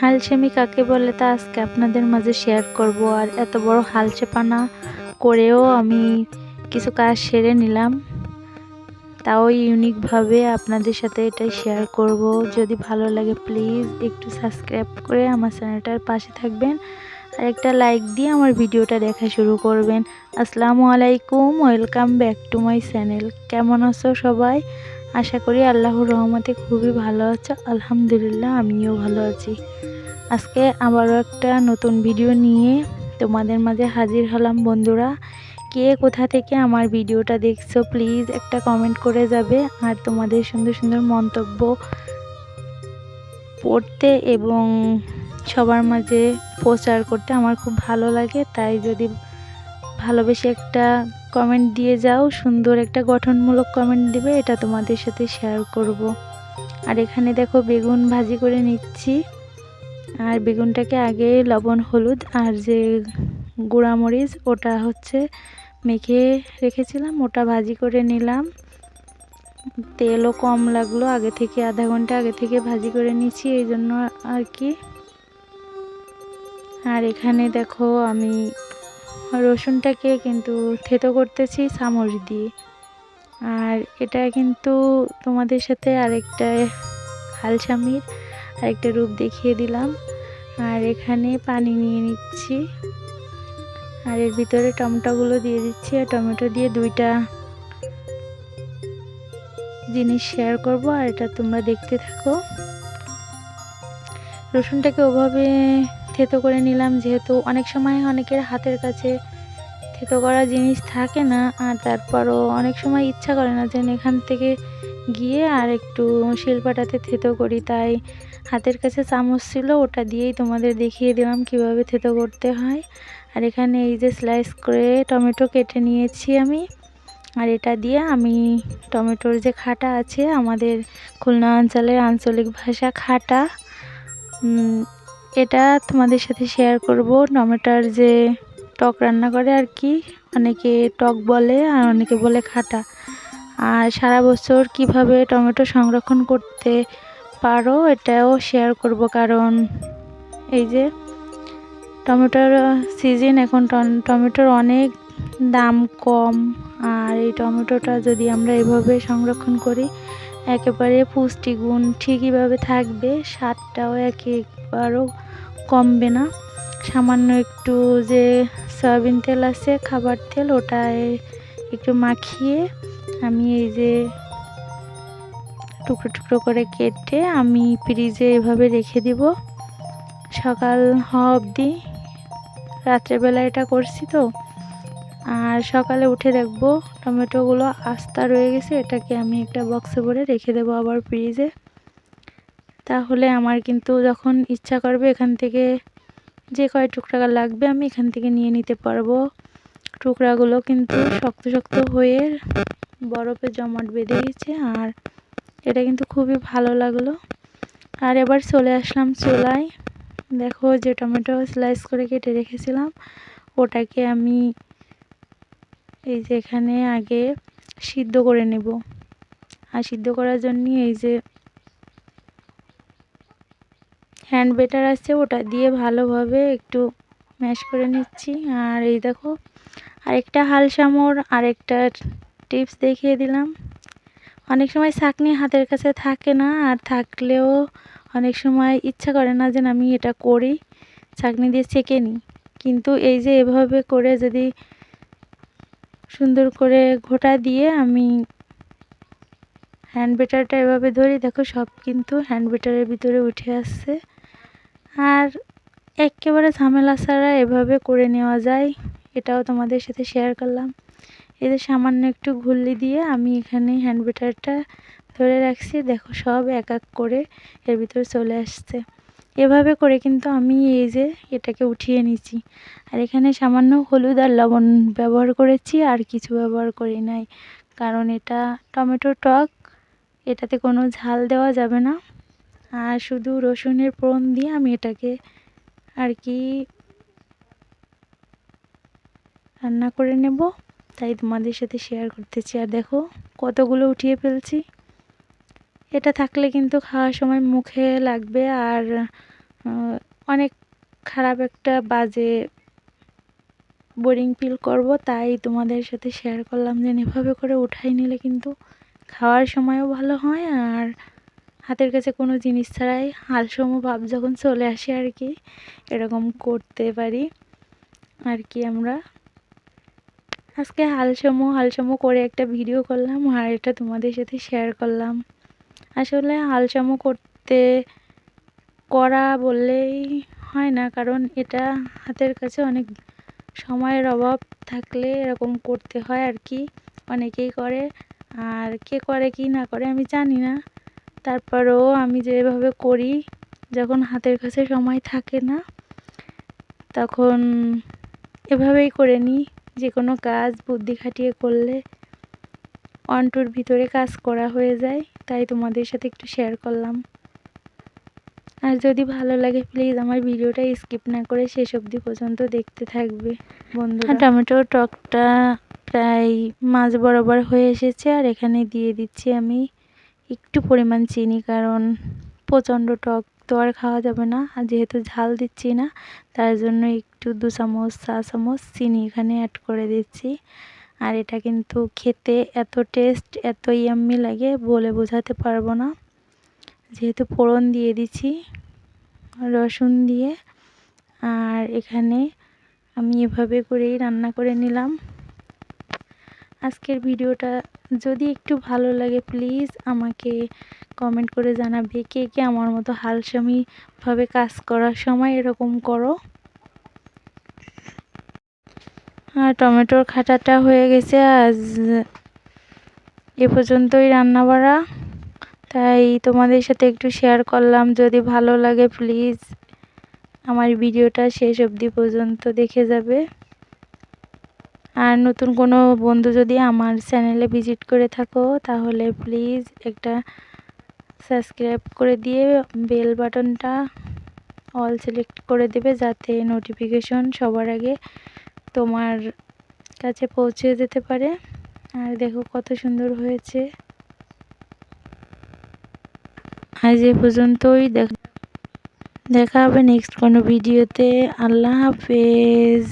হালসেমি কাকে বলে তা আজকে আপনাদের মাঝে শেয়ার করব। আর এত বড় হালসে পানা করেও আমি কিছু কাজ সেরে নিলাম। তাও ইউনিকভাবে আপনাদের সাথে এটাই শেয়ার করব। যদি ভালো লাগে প্লিজ একটু সাবস্ক্রাইব করে আমার চ্যানেলটার পাশে থাকবেন। আর একটা লাইক দিয়ে আমার ভিডিওটা দেখা শুরু করবেন। আসসালামু আলাইকুম welcome back to my channel কেমন আছো সবাই? আশা করি আল্লাহর রহমতে খুবই ভালো আছো। আলহামদুলিল্লাহ, আমিও ভালো আছি। আজকে আবারও একটা নতুন ভিডিও নিয়ে তোমাদের মাঝে হাজির হলাম। বন্ধুরা, কে কোথা থেকে আমার ভিডিওটা দেখছ প্লিজ একটা কমেন্ট করে যাবে। আর তোমাদের সুন্দর সুন্দর মন্তব্য পড়তে এবং সবার মাঝে প্রচার করতে আমার খুব ভালো লাগে। তাই যদি ভালোবেসে একটা কমেন্ট দিয়ে যাও, সুন্দর একটা গঠনমূলক কমেন্ট দিবে, এটা তোমাদের সাথে শেয়ার করব। আর এখানে দেখো বেগুন ভাজি করে নিচ্ছি। আর বেগুনটাকে আগে লবণ, হলুদ আর যে গুঁড়ামরিচ, ওটা হচ্ছে মেখে রেখেছিলাম, ওটা ভাজি করে নিলাম। তেলও কম লাগল, আগে থেকে আধা ঘণ্টা আগে থেকে ভাজি করে নিচ্ছি, এই জন্য আর কি। আর এখানে দেখো আমি রসুনটাকে কিন্তু থেতো করতেছি চামচ দিয়ে। আর এটা কিন্তু তোমাদের সাথে আরেকটা হালসামির আরেকটা রূপ দেখিয়ে দিলাম। আর এখানে পানি নিয়ে নিচ্ছি। আর এর ভিতরে টমেটোগুলো দিয়ে দিচ্ছি। আর টমেটো দিয়ে দুইটা জিনিস শেয়ার করব। আর এটা তোমরা দেখতে থাকো। রসুনটাকে ওভাবে থেতো করে নিলাম, যেহেতু অনেক সময় অনেকের হাতের কাছে থেতো করা জিনিস থাকে না, আর তারপরও অনেক সময় ইচ্ছা করে না যেন এখান থেকে গিয়ে আর একটু শিলপাটাতে থেতো করি। তাই হাতের কাছে চামচ ছিল, ওটা দিয়েই তোমাদের দেখিয়ে দিলাম কীভাবে থেতো করতে হয়। আর এখানে এই যে স্লাইস করে টমেটো কেটে নিয়েছি আমি। আর এটা দিয়ে আমি টমেটোর যে খাটা আছে, আমাদের খুলনা অঞ্চলের আঞ্চলিক ভাষা খাটা এটা তোমাদের সাথে শেয়ার করব। টমেটোর যে টক রান্না করে আর কি, অনেকে টক বলে আর অনেকে বলে খাটা। আর সারা বছর কীভাবে টমেটো সংরক্ষণ করতে পারো এটাও শেয়ার করব কারণ এই যে টমেটোর সিজন এখন টমেটোর অনেক দাম কম। আর এই টমেটোটা যদি আমরা এভাবে সংরক্ষণ করি, একেবারে পুষ্টিগুণ ঠিকইভাবে থাকবে, স্বাদটাও একেবারেও কমবে না। সামান্য একটু যে সয়াবিন তেল আছে, খাবার তেল, ওটায় একটু মাখিয়ে আমি এই যে টুকরো টুকরো করে কেটে আমি ফ্রিজে এভাবে রেখে দিব। সকাল হওয়া অবধি, রাত্রেবেলা এটা করছি তো। আর সকালে উঠে দেখব টমেটোগুলো আস্তা রয়ে গেছে, এটাকে আমি একটা বক্সে ভরে রেখে দেবো আবার ফ্রিজে। তাহলে আমার কিন্তু যখন ইচ্ছা করবে এখান থেকে যে কয় টুকরা লাগবে আমি এখান থেকে নিয়ে নিতে পারব। টুকরাগুলো কিন্তু শক্ত শক্ত হয়ে বরফে জমাট বেঁধে গেছে আর এটা কিন্তু খুবই ভালো লাগল। আর এবার চলে আসলাম চুলায়। দেখো যে টমেটো স্লাইস করে কেটে রেখেছিলাম। ওটাকে আমি এই যে এখানে আগে সিদ্ধ করে নেব। আর সিদ্ধ করার জন্য এই যে হ্যান্ড বেটার আছে, ওটা দিয়ে ভালোভাবে একটু ম্যাশ করে নিচ্ছি। আর এই দেখো, আরেকটা হালসামোর আরেকটা টিপস দেখিয়ে দিলাম। অনেক সময় ছাকনি হাতের কাছে থাকে না, আর থাকলেও অনেক সময় ইচ্ছা করে না যেন আমি এটা করি ছাকনি দিয়ে চেকে নিই। কিন্তু এই যে এভাবে করে যদি সুন্দর করে ঘোটা দিয়ে আমি হ্যান্ড বেটারটা এভাবে ধরি, দেখো সব কিন্তু হ্যান্ড বেটারের ভিতরে উঠে আসছে। আর একেবারে ঝামেলা ছাড়া এভাবে করে নেওয়া যায়, এটাও তোমাদের সাথে শেয়ার করলাম। এদের সামান্য একটু ঘুল্লি দিয়ে আমি এখানে হ্যান্ড বেটারটা ধরে রাখছি, দেখো সব এক এক করে এর ভিতরে চলে আসছে। এভাবে করে কিন্তু আমি এই যে এটাকে উঠিয়ে নিচ্ছি। আর এখানে সামান্য হলুদ আর লবণ ব্যবহার করেছি, আর কিছু ব্যবহার করি নাই। কারণ এটা টমেটো টক, এটাতে কোনো ঝাল দেওয়া যাবে না। আর শুধু রসুনের ফোড়ন দিয়ে আমি এটাকে আর কি রান্না করে নেব। তাই তোমাদের সাথে শেয়ার করতেছি। আর দেখো কতগুলো উঠিয়ে ফেলছি। এটা থাকলে কিন্তু খাওয়ার সময় মুখে লাগবে আর অনেক খারাপ একটা বাজে বোরিং ফিল করব। তাই তোমাদের সাথে শেয়ার করলাম যে এভাবে করে উঠাই নিলে কিন্তু খাওয়ার সময়ও ভালো হয় আর হাতের কাছে কোনো জিনিস ছাড়াই হালসম ভাব যখন চলে আসে আর কি, এরকম করতে পারি আর কি আমরা। আজকে হালসম হালসম করে একটা ভিডিও করলাম আর এটা তোমাদের সাথে শেয়ার করলাম। আসলে হালসম করতে, করা বললেই হয় না, কারণ এটা হাতের কাছে অনেক সময়ের অভাব থাকলে এরকম করতে হয় আর কি। অনেকেই করে, আর কে করে, কি না করে আমি জানি না। তারপরেও আমি যেভাবে করি, যখন হাতের কাছে সময় থাকে না, তখন এভাবেই করে নিই। যে কোনো কাজ বুদ্ধি খাটিয়ে করলে অন্টুর ভিতরে কাজ করা হয়ে যায়, তাই তোমাদের সাথে একটু শেয়ার করলাম। আর যদি ভালো লাগে প্লিজ আমার ভিডিওটা স্কিপ না করে শেষ অবধি পর্যন্ত দেখতে থাকবে। বন্ধুরা টমেটো টকটা প্রায় মাছ বরাবর হয়ে এসেছে, আর এখানে দিয়ে দিচ্ছি আমি একটু পরিমাণ চিনি, কারণ প্রচণ্ড টক তো আর খাওয়া যাবে না। আর যেহেতু ঝাল দিচ্ছি না, তার জন্য একটু দু চামচ, চা চামচ চিনি এখানে অ্যাড করে দিচ্ছি। আর এটা কিন্তু খেতে এত টেস্ট এত ইয়াম্মি লাগে বলে বোঝাতে পারব না। যেহেতু ফোড়ন দিয়ে দিচ্ছি, রসুন দিয়ে। আর এখানে আমি এভাবে করেই রান্না করে নিলাম। আজকের ভিডিওটা যদি একটু ভালো লাগে প্লিজ আমাকে কমেন্ট করে জানাবে কে কে আমার মতো হালসামিভাবে কাজ করার সময় এরকম করো। আর টমেটোর খাটাটা হয়ে গেছে, আজ এ পর্যন্তই রান্না বাড়া তাই তোমাদের সাথে একটু শেয়ার করলাম, যদি ভালো লাগে প্লিজ আমার ভিডিওটা শেষ অবধি পর্যন্ত দেখে যাবে। আর নতুন কোনো বন্ধু যদি আমার চ্যানেলে ভিজিট করে থাকো, তাহলে প্লিজ একটা সাবস্ক্রাইব করে দিয়ে বেল বাটনটা অল সিলেক্ট করে দেবে, যাতে নোটিফিকেশন সবার আগে তোমার কাছে পৌঁছে যেতে পারে। আর দেখো কত সুন্দর হয়েছে। আজ এ পর্যন্তই। দেখা হবে নেক্সট কোনো ভিডিওতে আল্লাহ হাফেজ।